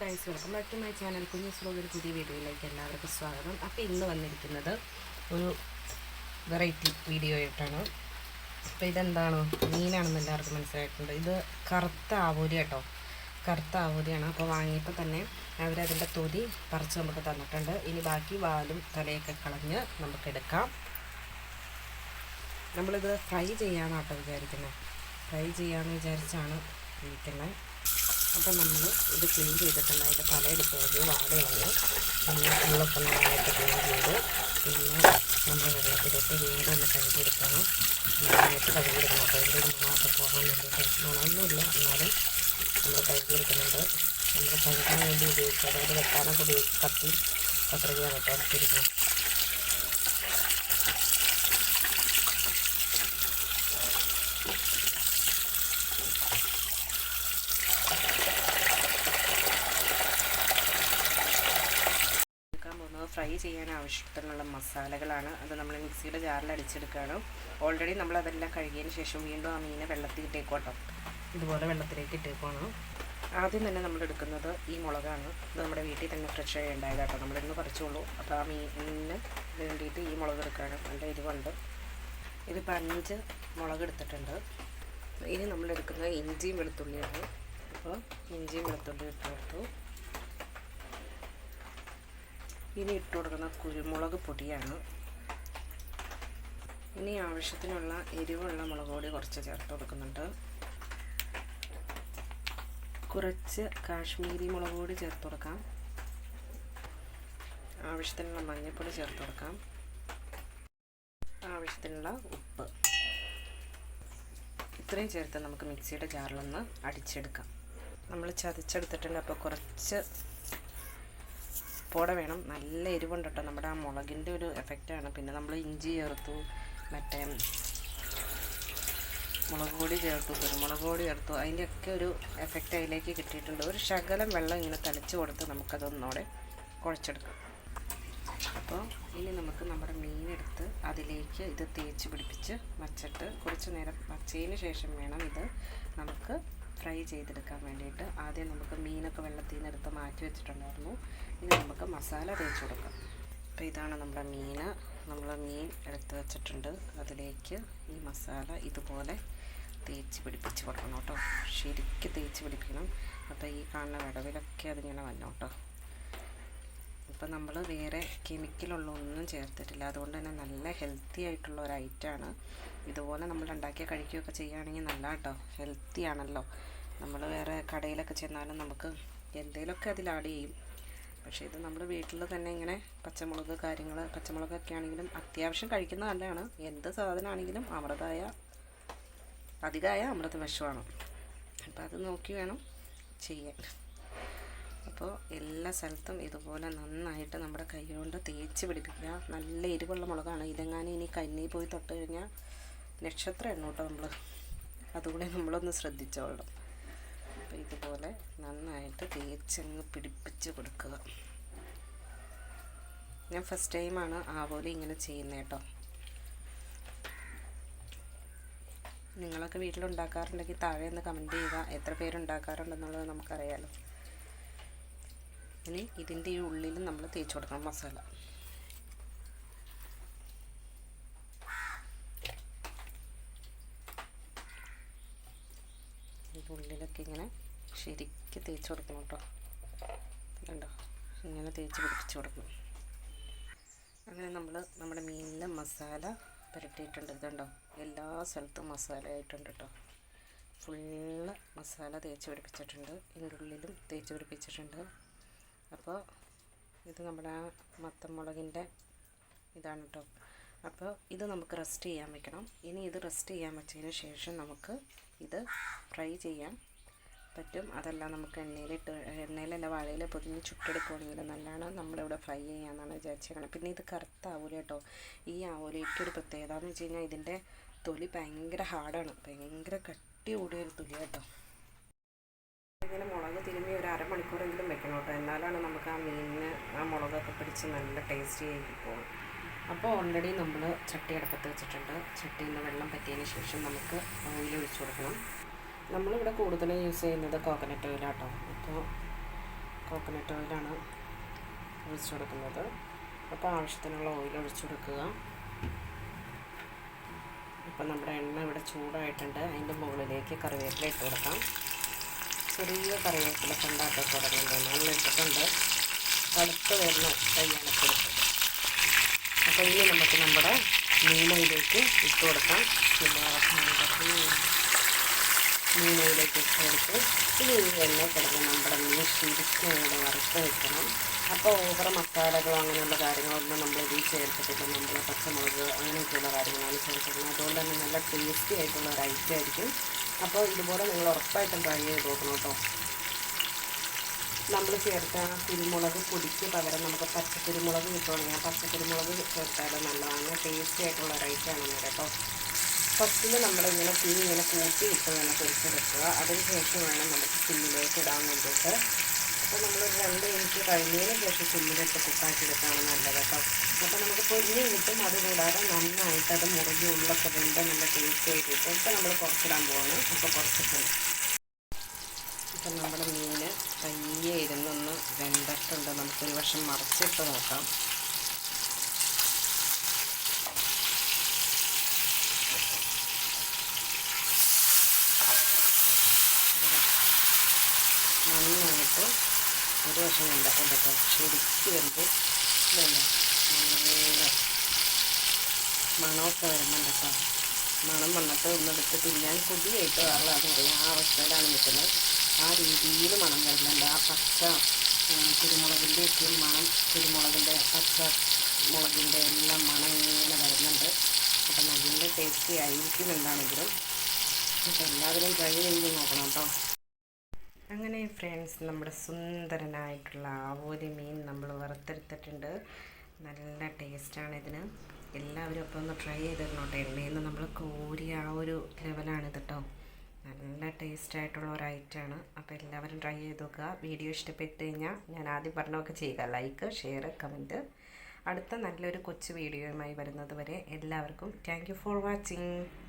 Guys welcome back to my channel കുഞ്ഞു സ്ലോഗിൽ പുതിയ വീഡിയോയിലേക്ക് എല്ലാവർക്കും സ്വാഗതം. അപ്പോൾ ഇന്ന് വന്നിരിക്കുന്നത് ഒരു വെറൈറ്റി വീഡിയോ ആയിട്ടാണ് അപ്പോൾ ഇതെന്താണ്? മീനാണെന്ന് എല്ലാവർക്കും മനസ്സിലായിട്ടുണ്ട്. ഇത് കറുത്ത ആവൂരി കേട്ടോ കറുത്ത ആവൂരിയാണ് അപ്പോൾ വാങ്ങിയപ്പോൾ തന്നെ അവരതിന്റെ തൊലി പറിച്ച് നമുക്ക് തന്നിട്ടുണ്ട്. ഇനി ബാക്കി വാലും തലയൊക്കെ കളഞ്ഞ് നമുക്ക് എടുക്കാം. നമ്മളിത് ഫ്രൈ ചെയ്യാനാട്ടോ വിചാരിക്കുന്നത് ഫ്രൈ ചെയ്യാമെന്ന് വിചാരിച്ചാണ് ഇരിക്കുന്നത് അപ്പം നമ്മൾ ഇത് ക്ലീൻ ചെയ്തിട്ടുണ്ട്. അതിന്റെ തലയെടുത്ത് ഒരു വാടയാണ്. പിന്നെ ഉള്ളൊക്കെ നന്നായിട്ട് ക്ലീൻ ചെയ്ത്. പിന്നെ നമ്മൾ വെള്ളത്തിലിട്ട് വീണ്ടും ഒന്ന് കഴുകിയെടുക്കണം. നന്നായിട്ട് കഴുകിയെടുക്കണം. അപ്പോൾ അതിന്റെ ഒരു മണമൊക്കെ പോകാൻ വേണ്ടിയിട്ട്. മണമൊന്നുമില്ല. എന്നാലും നമ്മൾ കഴുകിയെടുക്കുന്നുണ്ട്. നമ്മൾ കഴുകാൻ വേണ്ടി ഉപയോഗിക്കുക അതായത് വെട്ടാനൊക്കെ ഉപയോഗിച്ച് കത്തി കത്രികയാണ് കേട്ടോ എടുത്തിരിക്കണം ഫ്രൈ ചെയ്യാൻ ആവശ്യത്തിനുള്ള മസാലകളാണ് അത് നമ്മൾ മിക്സിയുടെ ജാറിൽ അടിച്ചെടുക്കുകയാണ്. ഓൾറെഡി നമ്മൾ അതെല്ലാം കഴുകിയതിന് ശേഷം വീണ്ടും ആ മീനെ വെള്ളത്തിൽ ഇട്ടേക്കോട്ടോ ഇതുപോലെ വെള്ളത്തിലേക്ക് ഇട്ടേക്കുവാണ്. ആദ്യം തന്നെ നമ്മൾ എടുക്കുന്നത് ഈ മുളകാണ്. ഇത് നമ്മുടെ വീട്ടിൽ തന്നെ ഫ്രഷ് ആയി ഉണ്ടായത് നമ്മൾ ഇന്ന് പറിച്ചോളൂ അപ്പോൾ ആ മീനിന് വേണ്ടിയിട്ട് ഈ മുളക് എടുക്കുകയാണ്. നല്ല എരിവുണ്ട്. ഇതിപ്പോൾ അഞ്ച് മുളക് എടുത്തിട്ടുണ്ട്. ഇനി നമ്മളെടുക്കുന്നത് ഇഞ്ചിയും വെളുത്തുള്ളിയാണ്. അപ്പോൾ ഇഞ്ചിയും വെളുത്തുള്ളി ഇട്ട് കൊടുത്തു. ഇനി ഇട്ട് കൊടുക്കുന്ന കുരുമുളക് പൊടിയാണ്. ഇനി ആവശ്യത്തിനുള്ള എരിവുള്ള മുളക് പൊടി കുറച്ച് ചേർത്ത് കൊടുക്കുന്നുണ്ട്. കുറച്ച് കാശ്മീരി മുളക് പൊടി ചേർത്ത് കൊടുക്കാം. ആവശ്യത്തിനുള്ള മഞ്ഞൾപ്പൊടി ചേർത്ത് കൊടുക്കാം. ആവശ്യത്തിനുള്ള ഉപ്പ്. ഇത്രയും ചേർത്ത് നമുക്ക് മിക്സിയുടെ ജാറിലൊന്ന് അടിച്ചെടുക്കാം. നമ്മൾ ചതച്ചെടുത്തിട്ടുണ്ട് അപ്പോൾ കുറച്ച് പോടെ വേണം. നല്ല എരിവുണ്ട് കേട്ടോ നമ്മുടെ ആ മുളകിന്റെ ഒരു എഫക്റ്റാണ് പിന്നെ നമ്മൾ ഇഞ്ചി ചേർത്തു മറ്റേ മുളക് പൊടി ചേർത്തു കുരുമുളക് പൊടി ചേർത്തു. അതിന്റെയൊക്കെ ഒരു എഫക്റ്റ് അതിലേക്ക് കിട്ടിയിട്ടുണ്ട്. ഒരു ശകലം വെള്ളം ഇങ്ങനെ തളിച്ച് കൊടുത്ത് നമുക്കതൊന്നുകൂടെ കുഴച്ചെടുക്കാം. അപ്പോൾ ഇനി നമുക്ക് നമ്മുടെ മീനെടുത്ത് അതിലേക്ക് ഇത് തേച്ച് പിടിപ്പിച്ച് വച്ചിട്ട് കുറച്ച് നേരം വച്ചതിന് ശേഷം വേണം ഇത് നമുക്ക് ഫ്രൈ ചെയ്തെടുക്കാൻ വേണ്ടിയിട്ട്. ആദ്യം നമുക്ക് മീനൊക്കെ വെള്ളത്തിൽ നിന്ന് എടുത്ത് മാറ്റി വെച്ചിട്ടുണ്ടായിരുന്നു. ഇനി നമുക്ക് മസാല തേച്ച് കൊടുക്കാം. അപ്പോൾ ഇതാണ് നമ്മുടെ മീൻ. നമ്മൾ മീൻ എടുത്ത് വെച്ചിട്ടുണ്ട്. അതിലേക്ക് ഈ മസാല ഇതുപോലെ തേച്ച് പിടിപ്പിച്ച് കൊടുക്കണം കേട്ടോ. ശരിക്കും തേച്ച് പിടിപ്പിക്കണം. അപ്പോൾ ഈ കാണുന്ന വിടവിലൊക്കെ അതിങ്ങനെ വന്നു കേട്ടോ. ഇപ്പം നമ്മൾ വേറെ കെമിക്കലുള്ള ഒന്നും ചേർത്തിട്ടില്ല. അതുകൊണ്ട് തന്നെ നല്ല ഹെൽത്തി ആയിട്ടുള്ള ഒരു ഐറ്റമാണ്. ഇതുപോലെ നമ്മൾ ഉണ്ടാക്കി കഴിക്കുകയൊക്കെ ചെയ്യുകയാണെങ്കിൽ നല്ല കേട്ടോ. ഹെൽത്തി ആണല്ലോ. നമ്മൾ വേറെ കടയിലൊക്കെ ചെന്നാലും നമുക്ക് എന്തെങ്കിലുമൊക്കെ അതിൽ ആഡ് ചെയ്യും. പക്ഷേ ഇത് നമ്മുടെ വീട്ടിൽ തന്നെ ഇങ്ങനെ പച്ചമുളക് കാര്യങ്ങൾ പച്ചമുളകൊക്കെ ആണെങ്കിലും അത്യാവശ്യം കഴിക്കുന്ന നല്ലതാണ്. എന്ത് സാധനമാണെങ്കിലും അമൃതായ അധികമായ അമൃത വിഷമാണ്. അപ്പോൾ അത് നോക്കി വേണം ചെയ്യാൻ. അപ്പോൾ എല്ലാ സ്ഥലത്തും ഇതുപോലെ നന്നായിട്ട് നമ്മുടെ കൈകൊണ്ട് തേച്ച് പിടിപ്പിക്കുക. നല്ല എരിവുള്ള മുളകാണ്. ഇതെങ്ങാനും ഇനി കന്നി പോയി തൊട്ട് കഴിഞ്ഞാൽ നക്ഷത്രം എണ്ണൂട്ടോ നമ്മൾ അതുകൂടെ നമ്മളൊന്ന് ശ്രദ്ധിച്ചോളണം. അപ്പോൾ ഇതുപോലെ നന്നായിട്ട് തേച്ചങ്ങ് പിടിപ്പിച്ച് കൊടുക്കുക. ഞാൻ ഫസ്റ്റ് ടൈമാണ് പോലെ ഇങ്ങനെ ചെയ്യുന്നത് കേട്ടോ നിങ്ങളൊക്കെ വീട്ടിലുണ്ടാക്കാറുണ്ടെങ്കിൽ താഴെ ഒന്ന് കമന്റ് ചെയ്യുക. എത്ര പേരുണ്ടാക്കാറുണ്ടെന്നുള്ളത് നമുക്കറിയാലോ. ഇനി ഇതിന്റെ ഈ ഉള്ളിൽ നമ്മൾ തേച്ച് കൊടുക്കണം മസാല. ഉള്ളിലൊക്കെ ഇങ്ങനെ ശരിക്ക് തേച്ച് കൊടുക്കണം കേട്ടോ. കണ്ടോ? ഇങ്ങനെ തേച്ച് പിടിപ്പിച്ച് കൊടുക്കണം. അങ്ങനെ നമ്മൾ നമ്മുടെ മീനിലെ മസാല പുരട്ടിയിട്ടുണ്ട്. ഇതുണ്ടോ എല്ലാ സ്ഥലത്തും മസാല ആയിട്ടുണ്ട് കേട്ടോ. ഫുള്ള് മസാല തേച്ച് പിടിപ്പിച്ചിട്ടുണ്ട്. ഇതിന്റെ ഉള്ളിലും തേച്ച് പിടിപ്പിച്ചിട്ടുണ്ട്. അപ്പോൾ ഇത് നമ്മുടെ ആ ഇതാണ് കേട്ടോ. അപ്പോൾ ഇത് നമുക്ക് റെസ്റ്റ് ചെയ്യാൻ വെക്കണം. ഇനി ഇത് റെസ്റ്റ് ചെയ്യാൻ വെച്ചതിന് ശേഷം നമുക്ക് ഇത് ഫ്രൈ ചെയ്യാൻ പറ്റും. അതല്ല നമുക്ക് എണ്ണയിലിട്ട് എണ്ണയിലല്ല വാഴയിൽ പൊതിഞ്ഞ് ചുട്ടെടുക്കുകയാണെങ്കിൽ നല്ലതാണ് നമ്മളിവിടെ ഫ്രൈ ചെയ്യാമെന്നാണ് വിചാരിച്ചേക്കണം. പിന്നെ ഇത് കറുത്താവൂല കേട്ടോ. ഈ ആവൂലയ്ക്ക് ഒരു പ്രത്യേകത എന്ന് വെച്ച് കഴിഞ്ഞാൽ ഇതിന്റെ തൊലി ഭയങ്കര ഹാർഡാണ്. ഭയങ്കര കട്ടി കൂടിയ ഒരു തൊലി കേട്ടോ. ഇങ്ങനെ മുളക് തിരുമ്മി ഒരു അരമണിക്കൂറെങ്കിലും വെക്കണം കേട്ടോ. എന്നാലാണ് നമുക്ക് ആ മീനിന് ആ മുളകൊക്കെ പിടിച്ച് നല്ല ടേസ്റ്റി ആയിരിക്കും പോകും അപ്പോൾ ഓൾറെഡി നമ്മൾ ചട്ടി അടുപ്പത്ത് വെച്ചിട്ടുണ്ട്. ചട്ടിയിൽ നിന്ന് വെള്ളം പറ്റിയതിന് ശേഷം നമുക്ക് ഓയിൽ ഒഴിച്ചു കൊടുക്കണം. നമ്മളിവിടെ കൂടുതൽ യൂസ് ചെയ്യുന്നത് കോക്കനട്ട് ഓയിലാട്ടോ അപ്പോൾ കോക്കനട്ട് ഓയിലാണ് ഒഴിച്ചു കൊടുക്കുന്നത്. അപ്പോൾ ആവശ്യത്തിനുള്ള ഓയിൽ ഒഴിച്ചു കൊടുക്കുക. ഇപ്പം നമ്മുടെ എണ്ണ ഇവിടെ ചൂടായിട്ടുണ്ട്. അതിന്റെ മുകളിലേക്ക് കറിവേപ്പില ഇട്ട് കൊടുക്കാം. ചെറിയ കറിവേപ്പില കണ്ടാക്കി തുടങ്ങുന്നത് നല്ല ഇട്ടിട്ടുണ്ട്. വരുന്ന വരുന്ന കയ്യാനപ്പെടുത്ത് അപ്പോൾ ഇനി നമുക്ക് നമ്മുടെ മീനയിലേക്ക് ഇട്ട് കൊടുക്കാം. മീനയിലേക്ക് ഇട്ട് കൊടുത്ത് ഇനി ഈ എണ്ണ കിടന്ന് നമ്മുടെ മീൻ ശരിക്കും ഇവിടെ വറുത്ത് വെക്കണം. അപ്പോൾ ഓവർ മസാലകളോ അങ്ങനെയുള്ള കാര്യങ്ങളൊന്നും നമ്മൾ ഇതിൽ ചേർത്തിട്ടില്ല. നമ്മൾ പച്ചമുളക് അങ്ങനെയൊക്കെയുള്ള കാര്യങ്ങളാണ് ചേർത്തിരുന്നത് അതുകൊണ്ട് തന്നെ നല്ല ടേസ്റ്റി ആയിട്ടുള്ള ഒരു ഐറ്റം ആയിരിക്കും. അപ്പോൾ ഇതുപോലെ നിങ്ങൾ ഉറപ്പായിട്ടും ട്രൈ ചെയ്ത് നോക്കണം കേട്ടോ. നമ്മൾ ചേർത്ത കുരുമുളക് പൊടിക്ക് പകരം നമുക്ക് പച്ചക്കുരുമുളക് കിട്ടുകയാണെങ്കിൽ ആ പച്ചക്കുരുമുളക് ചേർത്താൽ നല്ലതാണ്. ടേസ്റ്റി ആയിട്ടുള്ള ഒരു ഐറ്റമാണ് കേട്ടോ ഫസ്റ്റിൽ നമ്മളിങ്ങനെ തീ ഇങ്ങനെ കൂട്ടി ഇട്ട് വേണം പൊരിച്ചെടുക്കുക അതിന് ശേഷം വേണം നമുക്ക് സിമ്മിലേക്ക് ഇടാൻ വേണ്ടിയിട്ട്. അപ്പോൾ നമ്മൾ രണ്ട് മിനിറ്റ് കഴിഞ്ഞതിന് ശേഷം സിമ്മിലിട്ട് കുക്കാക്കിയെടുക്കുകയാണ് നല്ലത് കേട്ടോ. അപ്പോൾ നമുക്ക് പൊരിഞ്ഞ് കിട്ടും. അതുകൂടാതെ നന്നായിട്ട് അത് മുറുകി ഉള്ളൊക്കെ വെന്ത് നല്ല ടേസ്റ്റ് ആയിട്ട് കിട്ടും. ഇപ്പോൾ നമ്മൾ കുറച്ചിടാൻ പോവാണ്. അപ്പോൾ കുറച്ചിട്ടുണ്ട് ഇപ്പം നമ്മുടെ മീൻ വശം മറിച്ചിട്ട് നോക്കാം. നന്നായിട്ട് ഒരു വശം വെന്തിട്ടുണ്ട് കേട്ടോ ശരിക്കും വെന്ത് വേണ്ട നല്ല മണമൊക്കെ വരുമ്പോണ്ടോ മണം വന്നിട്ട് ഒന്നെടുത്ത് തിന്നാൻ കൊതിയായിട്ട് വരലാന്ന് പറയും ആ അവസ്ഥയിലാണ് നിൽക്കുന്നത്. ആ രീതിയിൽ മണം വരുന്നുണ്ട്. ആ പച്ച കുരുമുളകിന്റെ ഒക്കെ മണം കുരുമുളകിന്റെ പച്ച മുളകിന്റെ എല്ലാം മണം ഇങ്ങനെ വരുന്നുണ്ട്. അപ്പം നല്ല ടേസ്റ്റി ആയിരിക്കും എന്താണെങ്കിലും. അപ്പോൾ എല്ലാവരും ട്രൈ ചെയ്ത് നോക്കണം കേട്ടോ. അങ്ങനെ ഫ്രണ്ട്സ് നമ്മുടെ സുന്ദരനായിട്ടുള്ള ആവോലി മീൻ നമ്മൾ വറുത്തെടുത്തിട്ടുണ്ട്. നല്ല ടേസ്റ്റാണ് ഇതിന്. എല്ലാവരും അപ്പോൾ ഒന്ന് ട്രൈ ചെയ്തിരുന്നോട്ടെ എണ്ണയിൽ നിന്ന് നമ്മൾ കോരിയ ആ ഒരു ലെവലാണിത് കേട്ടോ നല്ല ടേസ്റ്റ് ആയിട്ടുള്ള ഒരു ഐറ്റമാണ് അപ്പോൾ എല്ലാവരും ട്രൈ ചെയ്ത് നോക്കുക. വീഡിയോ ഇഷ്ടപ്പെട്ട് കഴിഞ്ഞാൽ ഞാൻ ആദ്യം പറഞ്ഞൊക്കെ ചെയ്യുക. ലൈക്ക് ഷെയർ കമന്റ് അടുത്ത നല്ലൊരു കൊച്ചു വീഡിയോയുമായി വരുന്നത് വരെ എല്ലാവർക്കും താങ്ക് ഫോർ വാച്ചിങ്